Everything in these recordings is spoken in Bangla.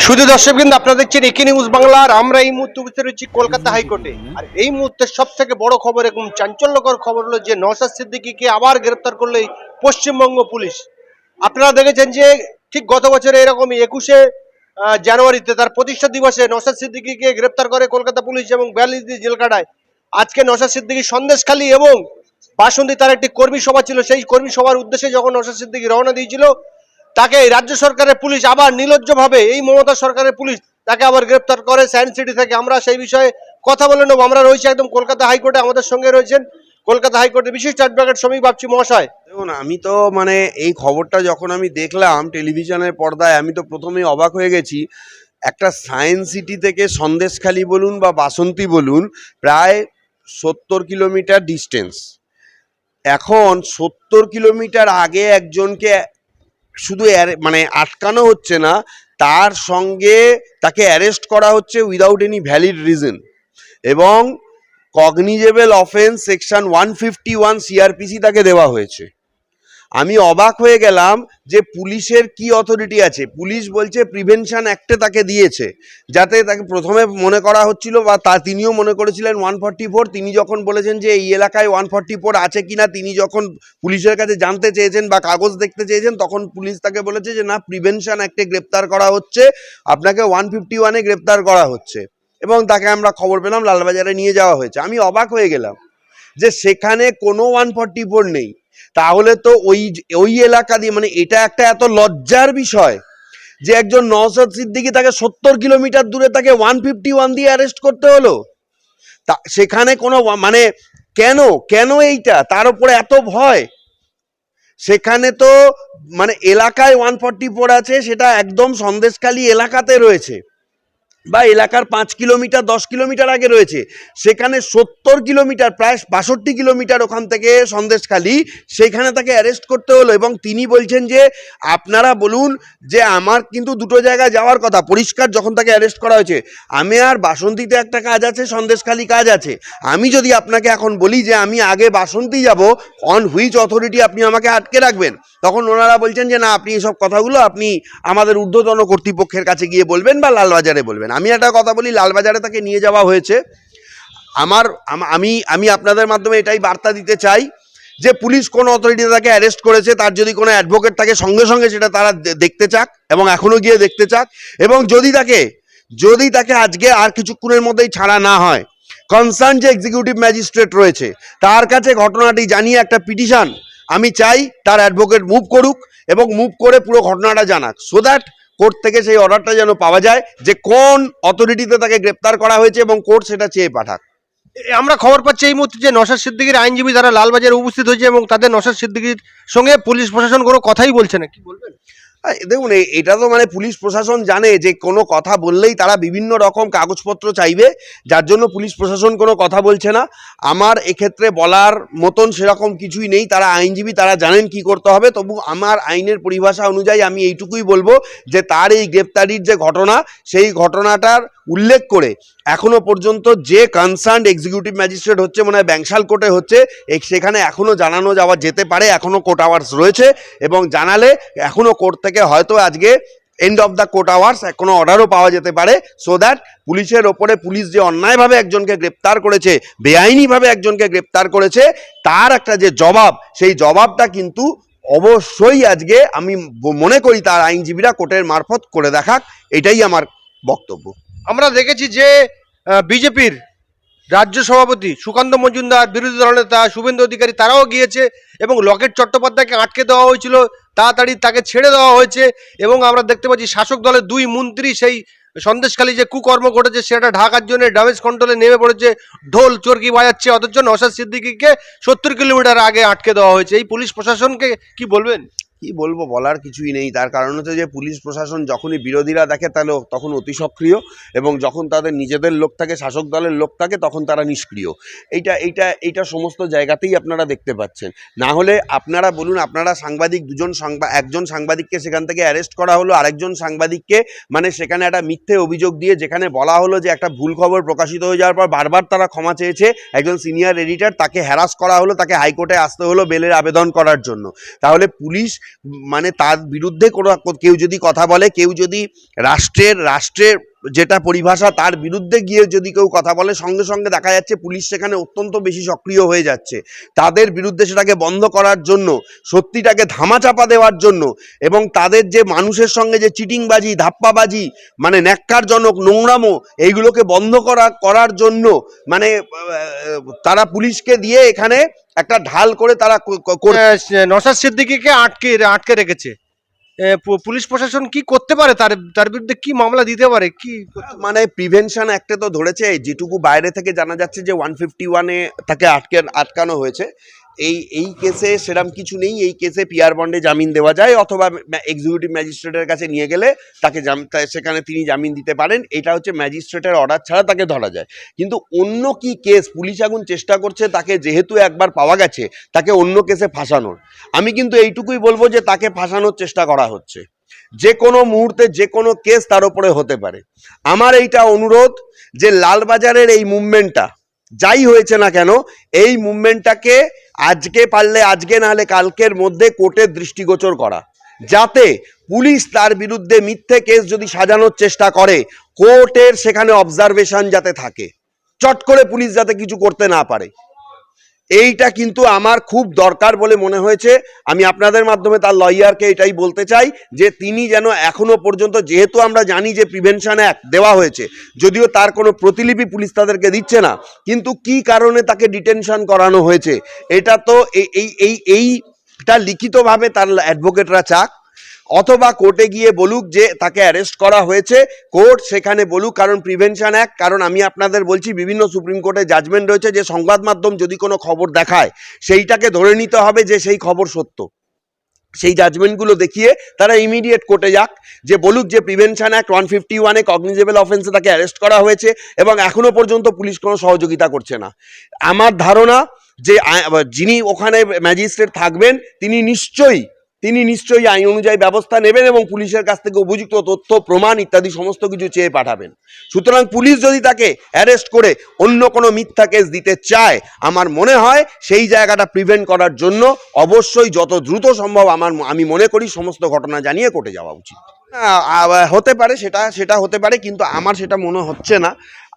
শুধু দর্শক কিন্তু আপনারা দেখছেন একে নিউজ বাংলা আর আমরা এই মুহূর্তে উপস্থিত রয়েছি কলকাতা হাইকোর্টে। আর এই মুহূর্তে সব থেকে বড় খবর এবং চাঞ্চল্যকর খবর হলো যে নওশাদ সিদ্দিকিকে আবার গ্রেপ্তার করল পশ্চিমবঙ্গ পুলিশ। আপনারা দেখেছেন যে ঠিক গত বছরে এরকমই একুশে জানুয়ারিতে তার প্রতিষ্ঠা দিবসে নওশাদ সিদ্দিকিকে গ্রেপ্তার করে কলকাতা পুলিশ এবং বিয়াল্লিশ দিন জেল কাটায় আজকে নওশাদ সিদ্দিকী সন্দেশখালী এবং বাসন্তী তার একটি কর্মী সভা ছিল। সেই কর্মী সভার উদ্দেশ্যে যখন নওশাদ সিদ্দিকি রওনা দিয়েছিল তাকে এই রাজ্য সরকারের পুলিশ আবার নির্লজ্জভাবে এই মমতা সরকারের পুলিশ তাকে আবার গ্রেপ্তার করে সায়েন্স সিটি থেকে। আমরা সেই বিষয়ে কথা বলে নেব। আমরা রয়েছি একদম কলকাতা হাইকোর্টে, আমাদের সঙ্গে রয়েছেন কলকাতা হাইকোর্টের বিশিষ্ট অ্যাডভোকেট শ্রমিক বাপচি মহাশয়। দেখুন, আমি তো মানে এই খবরটা যখন আমি দেখলাম টেলিভিশনের পর্দায়, আমি তো প্রথমেই অবাক হয়ে গেছি। একটা সায়েন্স সিটি থেকে সন্দেশখালি বলুন বা বাসন্তী বলুন, প্রায় সত্তর কিলোমিটার ডিস্টেন্স এখন সত্তর কিলোমিটার আগে একজনকে শুধু মানে আটকানো হচ্ছে না, তার সঙ্গে তাকে অ্যারেস্ট করা হচ্ছে উইদাউট এনি ভ্যালিড রিজন এবং cognizable offence section one fifty one CrPC তাকে দেওয়া হয়েছে। আমি অবাক হয়ে গেলাম যে পুলিশের কি অথরিটি আছে। পুলিশ বলছে প্রিভেনশন অ্যাক্টে তাকে দিয়েছে, যাতে তাকে প্রথমে মনে করা হচ্ছিল বা তা, তিনিও মনে করেছিলেন ওয়ান ফর্টি ফোর তিনি যখন বলেছেন যে এই এলাকায় ওয়ান ফর্টি ফোর আছে কি না তিনি যখন পুলিশের কাছে জানতে চেয়েছেন বা কাগজ দেখতে চেয়েছেন, তখন পুলিশ তাকে বলেছে যে, না প্রিভেনশন অ্যাক্টে গ্রেপ্তার করা হচ্ছে, আপনাকে ওয়ান ফিফটি ওয়ানে গ্রেপ্তার করা হচ্ছে। এবং তাকে আমরা খবর পেলাম, লালবাজারে নিয়ে যাওয়া হয়েছে। আমি অবাক হয়ে গেলাম যে সেখানে কোনো ওয়ান ফর্টি ফোর নেই। তাহলে তো ওই ওই এলাকা দিয়ে মানে এটা একটা এত লজ্জার বিষয় যে একজন নওসাদ সিদ্দিকি তাকে সত্তর কিলোমিটার দূরে তাকে ওয়ান ফিফটি ওয়ান দিয়ে অ্যারেস্ট করতে হলো। তা, সেখানে কোনো মানে কেন? কেন এইটা? তার উপরে এত ভয়। সেখানে তো মানে এলাকায় ওয়ান ফর্টি ফোর আছে, সেটা একদম সন্দেশখালী এলাকাতে রয়েছে। বা এলাকার পাঁচ কিলোমিটার, দশ কিলোমিটার আগে রয়েছে। সেখানে সত্তর কিলোমিটার, প্রায় বাষট্টি কিলোমিটার ওখান থেকে সন্দেশখালী সেইখানে তাকে অ্যারেস্ট করতে হলো এবং তিনি বলছেন যে, আপনারা বলুন যে আমার কিন্তু দুটো জায়গায় যাওয়ার কথা, পরিষ্কার যখন তাকে অ্যারেস্ট করা হয়েছে। আমি আর বাসন্তীতে একটা কাজ আছে, সন্দেশখালী কাজ আছে। আমি যদি আপনাকে এখন বলি যে আমি আগে বাসন্তী যাব অন হুইচ অথরিটি আপনি আমাকে আটকে রাখবেন, তখন ওনারা বলছেন যে, না, আপনি এসব কথাগুলো আপনি আমাদের ঊর্ধ্বতন কর্তৃপক্ষের কাছে গিয়ে বলবেন বা লালবাজারে বলবেন। আমি একটা কথা বলি, লালবাজারে তাকে নিয়ে যাওয়া হয়েছে। আমার, আমি আমি আপনাদের মাধ্যমে এটাই বার্তা দিতে চাই যে পুলিশ কোন অথরিটি তাকে অ্যারেস্ট করেছে, তার যদি কোনো অ্যাডভোকেট থাকে, সঙ্গে সঙ্গে সেটা তারা দেখতে চাক এবং এখনও গিয়ে দেখতে চাক এবং যদি তাকে যদি তাকে আজকে আর কিছুক্ষণের মধ্যেই ছাড়া না হয় কনসার্ন যে এক্সিকিউটিভ ম্যাজিস্ট্রেট রয়েছে, তার কাছে ঘটনাটি জানিয়ে একটা পিটিশন আমি চাই তার অ্যাডভোকেট মুভ করুক এবং মুভ করে পুরো ঘটনাটা জানাক। সো দ্যাট কোর্ট থেকে সেই অর্ডারটা যেন পাওয়া যায় যে কোন অথরিটিতে তাকে গ্রেপ্তার করা হয়েছে এবং কোর্ট সেটা চেয়ে পাঠাক। আমরা খবর পাচ্ছি এই মুহূর্তে যে নসার সিদ্দিকির আইনজীবী যারা লালবাজারে উপস্থিত হয়েছে এবং তাদের নসার সিদ্দিকির সঙ্গে পুলিশ প্রশাসন কোনো কথাই বলছে না, কি বলবেন? দেখুন এটা তো মানে পুলিশ প্রশাসন জানে যে কোনো কথা বললেই তারা বিভিন্ন রকম কাগজপত্র চাইবে, যার জন্য পুলিশ প্রশাসন কোনো কথা বলছে না। আমার এক্ষেত্রে বলার মতন সেরকম কিছুই নেই। তারা আইনজীবী, তারা জানেন কি করতে হবে। তবু আমার আইনের পরিভাষা অনুযায়ী আমি এইটুকুই বলব যে, তার এই গ্রেপ্তারির যে ঘটনা, সেই ঘটনাটার উল্লেখ করে এখনও পর্যন্ত যে কনসার্ন এক্সিকিউটিভ ম্যাজিস্ট্রেট হচ্ছে, মনে হয় ব্যাংশাল কোর্টে হচ্ছে সেখানে এখনও জানানো যাওয়া যেতে পারে। এখনও কোর্ট আওয়ার্স রয়েছে এবং জানালে এখনও কোর্ট থেকে হয়তো আজকে end of the court hours কোনো অর্ডারও পাওয়া যেতে পারে সো দ্যাট পুলিশের ওপরে পুলিশ যে অন্যায়ভাবে একজনকে গ্রেপ্তার করেছে, বেআইনিভাবে একজনকে গ্রেপ্তার করেছে, তার একটা যে জবাব, সেই জবাবটা কিন্তু অবশ্যই আজকে আমি মনে করি তার আইনজীবীরা কোর্টের মারফত করে দেখাক, এটাই আমার বক্তব্য। আমরা দেখেছি যে বিজেপির রাজ্য সভাপতি সুকান্ত মজুমদার, বিরোধী দলনেতা শুভেন্দু অধিকারী, তারাও গিয়েছে এবং লকেট চট্টোপাধ্যায়কে আটকে দেওয়া হয়েছিল। তাড়াতাড়ি তাকে ছেড়ে দেওয়া হয়েছে এবং আমরা দেখতে পাচ্ছি শাসক দলের দুই মন্ত্রী সেই সন্দেশখালী যে কুকর্ম ঘটেছে সেটা ঢাকার জন্য ড্যামেজ কন্ট্রোলে নেমে পড়েছে। ঢোল চরকি বাজাচ্ছে, অথচ নসাদ সিদ্দিকিকে সত্তর কিলোমিটার আগে আটকে দেওয়া হয়েছে। এই পুলিশ প্রশাসনকে কি বলবেন? কি বলব বলার কিছুই নেই। তার কারণ হচ্ছে যে পুলিশ প্রশাসন যখনই বিরোধীরা দেখে তাহলে তখন অতি সক্রিয় এবং যখন তাদের নিজেদের লোক থাকে, শাসক দলের লোক থাকে, তখন তারা নিষ্ক্রিয়। এইটা এইটা এইটা সমস্ত জায়গাতেই আপনারা দেখতে পাচ্ছেন। না হলে আপনারা বলুন, আপনারা সাংবাদিক দুজন সাংবা, একজন সাংবাদিককে সেখান থেকে অ্যারেস্ট করা হলো, আরেকজন সাংবাদিককে মানে সেখানে একটা মিথ্যে অভিযোগ দিয়ে যেখানে বলা হলো যে একটা ভুল খবর প্রকাশিত হয়ে যাওয়ার পর বারবার তারা ক্ষমা চেয়েছে, একজন সিনিয়র এডিটর তাকে হ্যারাস করা হলো, তাকে হাইকোর্টে আসতে হলো বেলের আবেদন করার জন্য। তাহলে পুলিশ মানে তার বিরুদ্ধে কোনো কেউ যদি কথা বলে কেউ যদি রাষ্ট্রের রাষ্ট্রের যেটা পরিভাষা তার বিরুদ্ধে গিয়ে যদি কেউ কথা বলে সঙ্গে সঙ্গে দেখা যাচ্ছে পুলিশ সেখানে অত্যন্ত বেশি সক্রিয় হয়ে যাচ্ছে। তাদের বিরুদ্ধে সেটাকে বন্ধ করার জন্য সত্যিটাকে ধামাচাপা দেওয়ার জন্য এবং তাদের যে মানুষের সঙ্গে যে চিটিংবাজি ধাপ্পাবাজি মানে ন্যাক্কারজনক নোংরামো এইগুলোকে বন্ধ করা করার জন্য মানে তারা পুলিশকে দিয়ে এখানে একটা ঢাল করে তারা আহ, নওশাদ সিদ্দিকীকে আটকে আটকে রেখেছে। পুলিশ প্রশাসন কি করতে পারে? তার তার বিরুদ্ধে কি মামলা দিতে পারে? কি মানে প্রিভেনশন একটা তো ধরেছে, যেটুকু বাইরে থেকে জানা যাচ্ছে যে ওয়ান ফিফটি ওয়ানে তাকে আটকে, আটকানো হয়েছে। এই এই কেসে সেরম কিছু নেই, এই কেসে পিয়ার বন্ডে জামিন দেওয়া যায় অথবা এক্সিকিউটিভ ম্যাজিস্ট্রেটের কাছে নিয়ে গেলে তাকে সেখানে তিনি জামিন দিতে পারেন। এটা হচ্ছে ম্যাজিস্ট্রেটের অর্ডার ছাড়া তাকে ধরা যায়। কিন্তু অন্য কি কেস পুলিশ আগুন চেষ্টা করছে তাকে যেহেতু একবার পাওয়া গেছে, তাকে অন্য কেসে ফাঁসানোর। আমি কিন্তু এইটুকুই বলব যে তাকে ফাঁসানোর চেষ্টা করা হচ্ছে। যে কোনো মুহূর্তে যে কোনো কেস তার উপরে হতে পারে। আমার এইটা অনুরোধ যে লালবাজারের এই মুভমেন্টটা যাই হয়েছে না কেন, এই মুভমেন্টটাকে আজকে পারলে আজকে, নাহলে কালকের মধ্যে কোর্টের দৃষ্টিগোচর করা। যাতে পুলিশ তার বিরুদ্ধে মিথ্যে কেস যদি সাজানোর চেষ্টা করে, কোর্টের সেখানে অবজারভেশন যাতে থাকে। চট করে পুলিশ যাতে কিছু করতে না পারে। এইটা কিন্তু আমার খুব দরকার বলে মনে হয়েছে। আমি আপনাদের মাধ্যমে তার লয়ারকে এটাই বলতে চাই যে তিনি যেন এখনও পর্যন্ত, যেহেতু আমরা জানি যে প্রিভেনশন অ্যাক্ট দেওয়া হয়েছে, যদিও তার কোনো প্রতিলিপি পুলিশ তাদেরকে দিচ্ছে না, কিন্তু কি কারণে তাকে ডিটেনশন করানো হয়েছে? এটা তো এই এই এই, এইটা লিখিতভাবে তার অ্যাডভোকেটরা চাক। অথবা কোর্টে গিয়ে বলুক যে তাকে অ্যারেস্ট করা হয়েছে। কোর্ট সেখানে বলুক, কারণ প্রিভেনশন অ্যাক্ট কারণ আমি আপনাদের বলছি, বিভিন্ন সুপ্রিম কোর্টে জাজমেন্ট রয়েছে যে সংবাদ মাধ্যম যদি কোনো খবর দেখায়, সেইটাকে ধরে নিতে হবে যে সেই খবর সত্য। সেই জাজমেন্টগুলো দেখিয়ে তারা ইমিডিয়েট কোর্টে যাক, যে বলুক যে প্রিভেনশন অ্যাক্ট ওয়ান ফিফটি ওয়ানে কগনিজেবল অফেন্সে তাকে অ্যারেস্ট করা হয়েছে এবং এখনও পর্যন্ত পুলিশ কোনো সহযোগিতা করছে না। আমার ধারণা যে যিনি ওখানে ম্যাজিস্ট্রেট থাকবেন, তিনি নিশ্চয়ই তিনি নিশ্চয়ই আইন অনুযায়ী ব্যবস্থা নেবেন এবং পুলিশের কাছ থেকে উপযুক্ত তথ্য, প্রমাণ ইত্যাদি সমস্ত কিছু চেয়ে পাঠাবেন। সুতরাং পুলিশ যদি তাকে অ্যারেস্ট করে অন্য কোনো মিথ্যা কেস দিতে চায়, আমার মনে হয় সেই জায়গাটা প্রিভেন্ট করার জন্য অবশ্যই যত দ্রুত সম্ভব আমার আমি মনে করি সমস্ত ঘটনা জানিয়ে কোর্টে যাওয়া উচিত। হতে পারে সেটা সেটা হতে পারে, কিন্তু আমার সেটা মনে হচ্ছে না।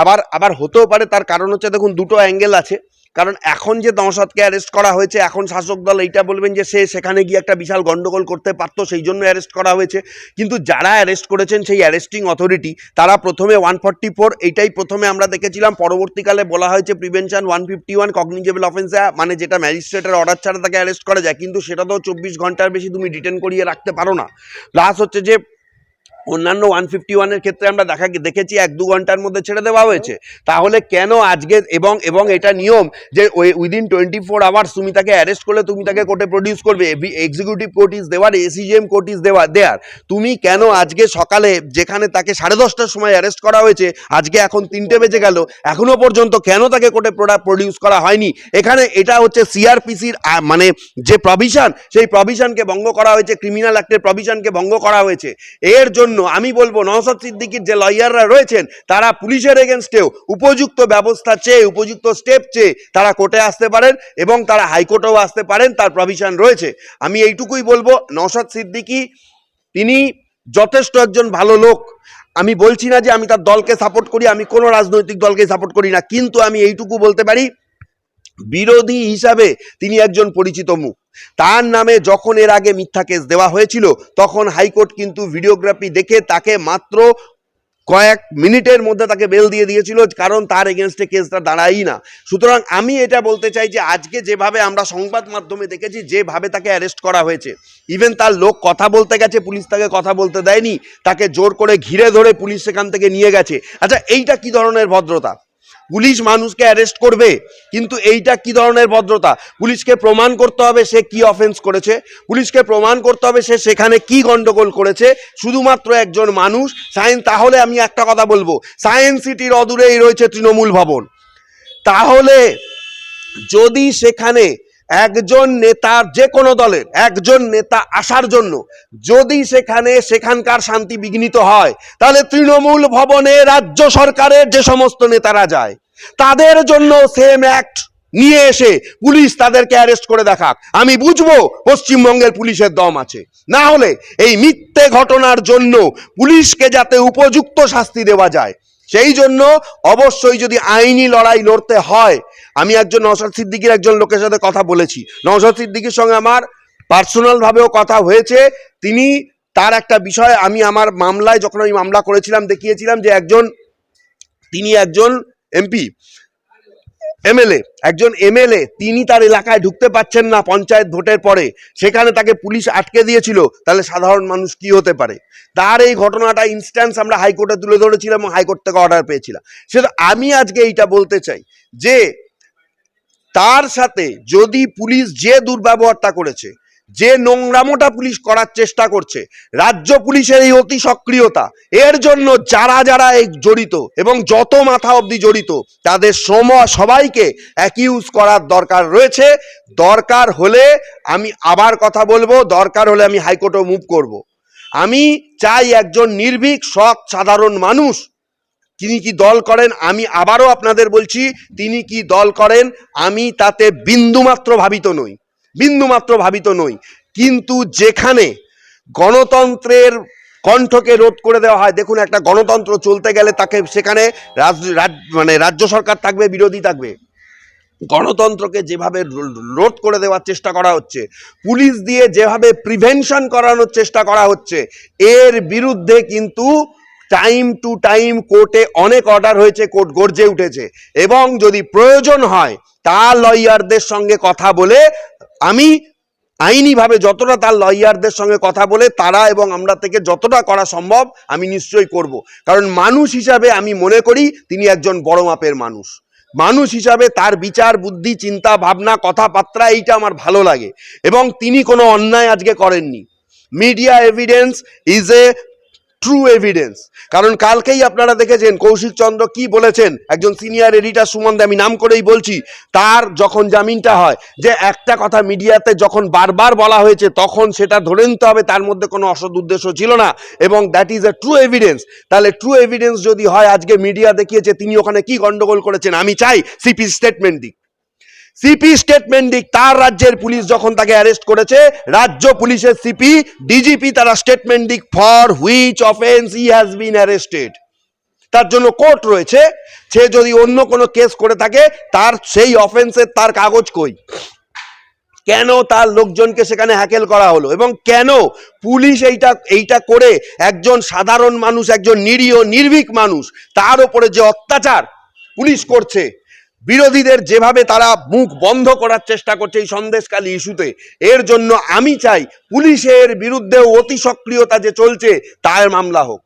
আবার আবার হতেও পারে, তার কারণ হচ্ছে দেখুন, দুটো অ্যাঙ্গেল আছে। কারণ এখন যে নওশাদকে অ্যারেস্ট করা হয়েছে, এখন শাসক দল এইটা বলবেন যে সে সেখানে গিয়ে একটা বিশাল গন্ডগোল করতে পারতো, সেই জন্য অ্যারেস্ট করা হয়েছে। কিন্তু যারা অ্যারেস্ট করেছেন সেই অ্যারেস্টিং অথরিটি তারা প্রথমে ওয়ান ফর্টি ফোর এইটাই প্রথমে আমরা দেখেছিলাম। পরবর্তীকালে বলা হয়েছে prevention one fifty one cognizable অফেন্সে মানে যেটা ম্যাজিস্ট্রেটের অর্ডার ছাড়া তাকে অ্যারেস্ট করা যায়। কিন্তু সেটা তো চব্বিশ ঘণ্টার বেশি তুমি ডিটেন করিয়ে রাখতে পারো না। প্লাস হচ্ছে যে অন্যান্য ওয়ান ফিফটি ওয়ানের ক্ষেত্রে আমরা দেখা দেখেছি এক দু ঘণ্টার মধ্যে ছেড়ে দেওয়া হয়েছে। তাহলে কেন আজকে এবং এবং এটা নিয়ম যে উইদিন টোয়েন্টি ফোর আওয়ার্স তুমি তাকে অ্যারেস্ট করলে তুমি তাকে কোর্টে প্রডিউস করবে। এক্সিকিউটিভ কোর্ট ইজ দেওয়ার এসিজিএম কোর্ট ইজ দেওয়া দেয়ার তুমি কেন আজকে সকালে যেখানে তাকে সাড়ে দশটার সময় অ্যারেস্ট করা হয়েছে, আজকে এখন তিনটে বেজে গেল, এখনও পর্যন্ত কেন তাকে কোর্টে প্রডিউস করা হয়নি? এখানে এটা হচ্ছে সিআরপিসির মানে যে প্রভিশন সেই প্রভিশনকে ভঙ্গ করা হয়েছে ক্রিমিনাল অ্যাক্টের প্রভিশনকে ভঙ্গ করা হয়েছে। এর জন্য আমি বলব নওসাদ সিদ্দিকির যে লয়াররা রয়েছেন, তারা পুলিশের এগেনস্টেও উপযুক্ত ব্যবস্থা চেয়ে, উপযুক্ত স্টেপ চেয়ে তারা কোর্টে আসতে পারেন এবং তারা হাইকোর্টেও আসতে পারেন, তার প্রভিশন রয়েছে। আমি এইটুকুই বলব নওসাদ সিদ্দিকি, তিনি যথেষ্ট একজন ভালো লোক। আমি বলছি না যে আমি তার দলকে সাপোর্ট করি, আমি কোনো রাজনৈতিক দলকে সাপোর্ট করি না, কিন্তু আমি এইটুকু বলতে পারি, বিরোধী হিসাবে তিনি একজন পরিচিত মুখ। তার নামে যখন এর আগে মিথ্যা কেস দেওয়া হয়েছিল, তখন হাইকোর্ট কিন্তু ভিডিওগ্রাফি দেখে তাকে মাত্র কয়েক মিনিটের মধ্যে তাকে বেল দিয়ে দিয়েছিল, কারণ তার এগেনস্টে কেসটা দাঁড়াই না। সুতরাং আমি এটা বলতে চাই যে, আজকে যেভাবে আমরা সংবাদ মাধ্যমে দেখেছি, যেভাবে তাকে অ্যারেস্ট করা হয়েছে। ইভেন তার লোক কথা বলতে গেছে, পুলিশ তাকে কথা বলতে দেয়নি, তাকে জোর করে ঘিরে ধরে পুলিশ সেখান থেকে নিয়ে গেছে। আচ্ছা এইটা কি ধরনের ভদ্রতা? পুলিশ মানুষকে অ্যারেস্ট করবে। কিন্তু এইটা কি ধরনের ভদ্রতা? পুলিশকে প্রমাণ করতে হবে সে কি অফেন্স করেছে। পুলিশকে প্রমাণ করতে হবে সে সেখানে কি গন্ডগোল করেছে। শুধুমাত্র একজন মানুষ। সায়েন্স, তাহলে আমি একটা কথা বলব। সায়েন্স সিটির অদূরেই রয়েছে তৃণমূল ভবন। তাহলে যদি সেখানে একজন নেতার যে কোনো দলের, একজন নেতা আসার জন্য যদি সেখানে সেখানকার শান্তি বিঘ্নিত হয়, তাহলে তৃণমূল ভবনে রাজ্য সরকারের যে সমস্ত নেতারা যায়, তাদের জন্য সেম অ্যাক্ট নিয়ে এসে পুলিশ তাদেরকে অ্যারেস্ট করে দেখাক। আমি বুঝব পশ্চিমবঙ্গের পুলিশের দম আছে। না হলে এই মিথ্যে ঘটনার জন্য পুলিশকে যাতে উপযুক্ত শাস্তি দেওয়া যায় সেই জন্য অবশ্যই যদি আইনি লড়াই লড়তে হয়, আমি একজন নওশাদ সিদ্দিকির একজন লোকের সাথে কথা বলেছি। নওশাদ সিদ্দিকির সঙ্গে আমার পার্সোনালভাবেও কথা হয়েছে। তিনি তার একটা বিষয়, আমি আমার মামলায় যখন আমি মামলা করেছিলাম, দেখিয়েছিলাম যে একজন, তিনি একজন এমপি। এমএলএ, একজন এমএলএ, তিনি তার এলাকায় ঢুকতে পাচ্ছেন না পঞ্চায়েত ভোটের পরে। সেখানে তাকে পুলিশ আটকে দিয়েছিল, তাহলে সাধারণ মানুষ কি হতে পারে? তার এই ঘটনাটা ইনস্ট্যান্স আমরা হাইকোর্টে তুলে ধরেছিলাম এবং হাইকোর্ট থেকে অর্ডার পেয়েছিলাম। সেটা আমি আজকে এইটা বলতে চাই যে, তার সাথে যদি পুলিশ যে দুর্ব্যবহারটা করেছে যে নোংরামোটা পুলিশ করার চেষ্টা করছে, রাজ্য পুলিশের এই অতি সক্রিয়তা, এর জন্য যারা যারা এই জড়িত এবং যত মাথা অবধি জড়িত, তাদের সম সবাইকে অ্যাকিউজ করার দরকার রয়েছে। দরকার হলে আমি আবার কথা বলব, দরকার হলে আমি হাইকোর্টেও মুভ করব। আমি চাই একজন নির্ভীক, সৎ, সাধারণ মানুষ। তিনি কি দল করেন, আমি আবারও আপনাদের বলছি, তিনি কি দল করেন, আমি তাতে বিন্দুমাত্র ভাবিত নই। বিন্দুমাত্র ভাবিত নই। কিন্তু যেখানে গণতন্ত্রের কণ্ঠকে রোধ করে দেওয়া হয়, দেখুন একটা গণতন্ত্র চলতে গেলে তাকে সেখানে মানে রাজ্য সরকার থাকবে, বিরোধী থাকবে। গণতন্ত্রকে যেভাবে রোধ করে দেওয়ার চেষ্টা করা হচ্ছে, পুলিশ দিয়ে যেভাবে প্রিভেনশন করানোর চেষ্টা করা হচ্ছে, এর বিরুদ্ধে কিন্তু টাইম টু টাইম কোর্টে অনেক অর্ডার হয়েছে, কোর্ট গর্জে উঠেছে। এবং যদি প্রয়োজন হয়, তা লয়ারদের সঙ্গে কথা বলে আমি আইনিভাবে যতটা তার লয়ারদের সঙ্গে কথা বলে তারা এবং আমরা থেকে যতটা করা সম্ভব আমি নিশ্চয়ই করব। কারণ মানুষ হিসাবে আমি মনে করি তিনি একজন বড় মাপের মানুষ। মানুষ হিসাবে তার বিচার, বুদ্ধি, চিন্তা, ভাবনা, কথাবার্তা এইটা আমার ভালো লাগে। এবং তিনি কোনো অন্যায় আজকে করেননি। Media evidence is a true evidence কারণ কালকেই আপনারা দেখেছেন কৌশিক চন্দ্র কি বলেছেন? একজন সিনিয়র এডিটার সুমন্দে, আমি নাম করেই বলছি, তার যখন জামিনটা হয়, যে একটা কথা মিডিয়াতে যখন বারবার বলা হয়েছে, তখন সেটা ধরে নিতে হবে, তার মধ্যে কোনো অসৎ উদ্দেশ্য ছিল না। এবং that is a true evidence তাহলে ট্রু এভিডেন্স যদি হয়, আজকে মিডিয়া দেখিয়েছে, তিনি ওখানে কি গন্ডগোল করেছেন? আমি চাই সিপি স্টেটমেন্ট দিক। সিপি স্টেটমেন্ট দিক, তার রাজ্যের পুলিশ যখন তাকে অ্যারেস্ট করেছে, রাজ্য পুলিশের সিপি ডিজিপি তারা স্টেটমেন্ট দিক for which offence he has been arrested তার জন্য কোর্ট রয়েছে, সে যদি অন্য কোনো কেস করে থাকে, তার সেই অফেন্সের তার কাগজ কই? কেন তার লোকজনকে সেখানে হ্যাকেল করা হলো? এবং কেন পুলিশ এইটা এইটা করে একজন সাধারণ মানুষ, একজন নিরীহ, নির্ভীক মানুষ, তার উপরে যে অত্যাচার পুলিশ করছে বিরোধীদের যেভাবে তারা মুখ বন্ধ করার চেষ্টা করছে এই সন্দেশকালী ইস্যুতে, এর জন্য আমি চাই পুলিশের বিরুদ্ধে অতি সক্রিয়তা যে চলছে, তার মামলা হোক।